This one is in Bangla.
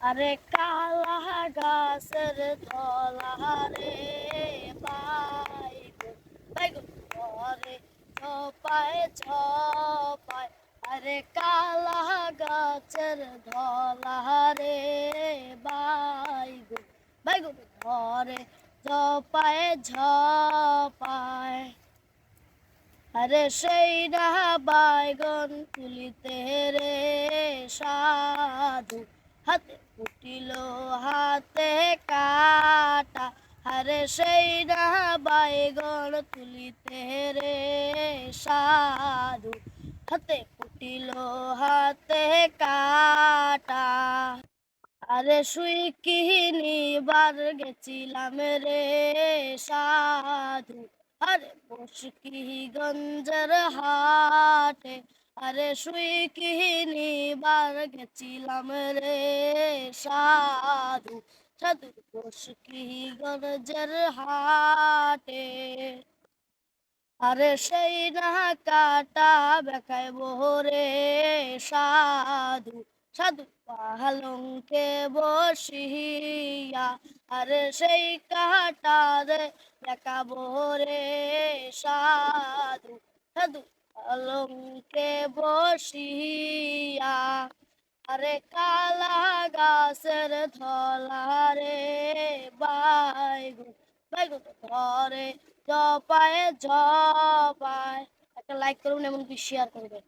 আরে কালা গাছের তলারে বাইগুন বাইগুন ধরে ঝপায় ঝপায় আরে কালা গাছের ধলারে বাইগুন বাইগুন ধরে ঝপায় ঝপায় আরে সেই না বাইগন তুলিতে রে সাধু। হাতে উঠিল হাতে কাটা আরে সেই না বাইগন তুলিতে রে সাধু। হাতে ফুটিল হাতে কাটা, আরে শুই কিনিবার গেছিলাম রে সাধু। আরে মুশকি গঞ্জের হাটে আরে শুই কিনিবার গেছিলাম রে সাধু। সাধু মুশকি গঞ্জের হাটে। আরে সেই না কাটা বেকায় বোরে সাধু। সাধু পালঙ্কে বসিয়া, আরে সেই কাটা রে দেখাবো রে সাধু। সাধু পালঙ্কে বসিয়া, আরে কালা গাছের ধলা রে বাইগুন বাইগুন ধরে জপায় জপায়। একটা লাইক করুন এমনকি শেয়ার করবেন।